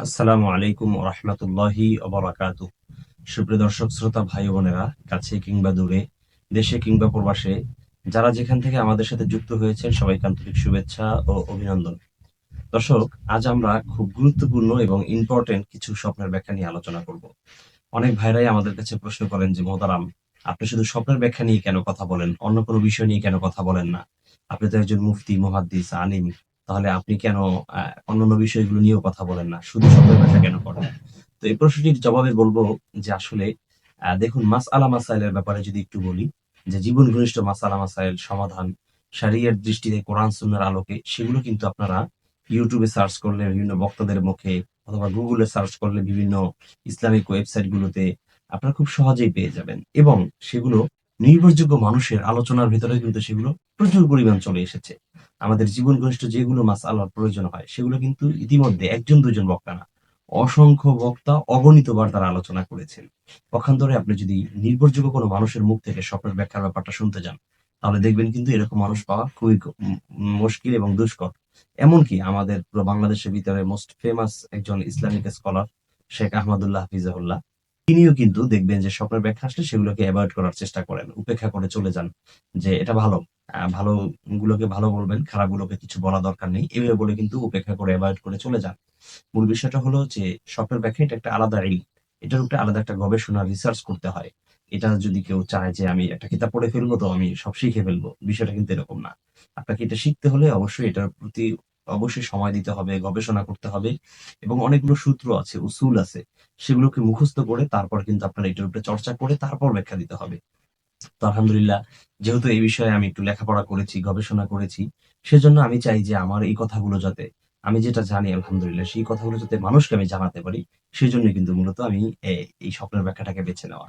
আসসালামু আলাইকুম রহমতুল্লাহি অবরাকাত সুপ্রিয় দর্শক, শ্রোতা, ভাই বোনেরা, কাছে কিংবা দূরে, দেশে কিংবা প্রবাসে, যারা যেখান থেকে আমাদের সাথে যুক্ত হয়েছেন, সবাইকে আন্তরিক শুভেচ্ছা ও অভিনন্দন। দর্শক, আজ আমরা খুব গুরুত্বপূর্ণ এবং ইম্পর্টেন্ট কিছু স্বপ্নের ব্যাখ্যা নিয়ে আলোচনা করব। অনেক ভাইরাই আমাদের কাছে প্রশ্ন করেন যে মোতারাম আপনি শুধু স্বপ্নের ব্যাখ্যা নিয়ে কেন কথা বলেন? অন্য কোনো বিষয় নিয়ে কেন কথা বলেন না? আপনি তো একজন মুফতি, মুহাদ্দিস, আলিম তাহলে আপনি কেন অন্যান্য বিষয়গুলো নিয়েও কথা বলেন না? শুধু স্বপ্নের ব্যাখ্যা কেন করেন? তো এই প্রশ্নটির জবাবে বলব যে আসলে দেখুন মাস আলা মাসাইলের ব্যাপারে যদি একটু বলি, যে জীবন ঘনিষ্ঠ মাস আলা মাসাইল সমাধান শারিয়ার দৃষ্টিতে কোরআন সুন্নার আলোকে, সেগুলো কিন্তু আপনারা ইউটিউবে সার্চ করলে, বিভিন্ন বক্তাদের মুখে অথবা গুগলে সার্চ করলে বিভিন্ন ইসলামিক ওয়েবসাইট গুলোতে আপনারা খুব সহজেই পেয়ে যাবেন। এবং সেগুলো নির্ভরযোগ্য মানুষের আলোচনার ভিতরে কিন্তু সেগুলো প্রচুর পরিমাণ চলে এসেছে। আমাদের জীবন ঘনিষ্ঠ যেগুলো মাস আল্লাহর প্রয়োজন হয়, সেগুলো কিন্তু ইতিমধ্যে একজন, দুজন বক্তা না, অসংখ্য বক্তা অগণিতবার তারা আলোচনা করেছেন। পক্ষান্তরে আপনি যদি নির্ভরযোগ্য কোনো মানুষের মুখ থেকে স্বপ্নের ব্যাখ্যার ব্যাপারটা শুনতে যান, তাহলে দেখবেন কিন্তু এরকম মানুষ পাওয়া খুবই মুশকিল এবং দুষ্কর। এমনকি আমাদের পুরো বাংলাদেশের ভিতরে মোস্ট ফেমাস একজন ইসলামিক স্কলার শেখ আহমদুল্লাহ হাফিজাহুল্লাহ, তিনিও কিন্তু দেখবেন যে স্বপ্নের ব্যাখ্যা আসলে সেগুলোকে অ্যাভয়েড করার চেষ্টা করেন, উপেক্ষা করে চলে যান যে এটা ভালো। ভালো গুলোকে ভালো বলবেন খারাপ গুলোকে কিছু বলা দরকার নেই। এভাবে বলে কিন্তু উপেক্ষা করে অ্যাভয়েড করে চলে যান। মূল বিষয়টা হলো যে স্বপ্নের ব্যাখ্যা, এটা একটা আলাদা ইল এটার উপরে আলাদা একটা গবেষণা রিসার্চ করতে হয়। এটা যদি কেউ চায় যে আমি একটা কিতাব পড়ে ফেলব, তো আমি সব শিখে ফেলব। বিষয়টা কিন্তু এরকম না। আপনাকে এটা শিখতে হলে অবশ্যই এটার প্রতি অবশ্যই সময় দিতে হবে, গবেষণা করতে হবে এবং অনেকগুলো সূত্র আছে, উসুল আছে। সেগুলোকে মুখস্থ করে তারপর কিন্তু আপনার এটার উপরে চর্চা করে তারপর ব্যাখ্যা দিতে হবে। তো আলহামদুলিল্লাহ, যেহেতু এই বিষয়ে আমি একটু লেখাপড়া করেছি, গবেষণা করেছি, সেজন্য আমি চাই যে আমার এই কথাগুলো যাতে আমি যেটা জানি, আলহামদুলিল্লাহ, সেই কথাগুলো যাতে মানুষকে আমি জানাতে পারি সেই জন্য কিন্তু মূলত আমি এই স্বপ্নের ব্যাখ্যাটাকে বেছে নেওয়া।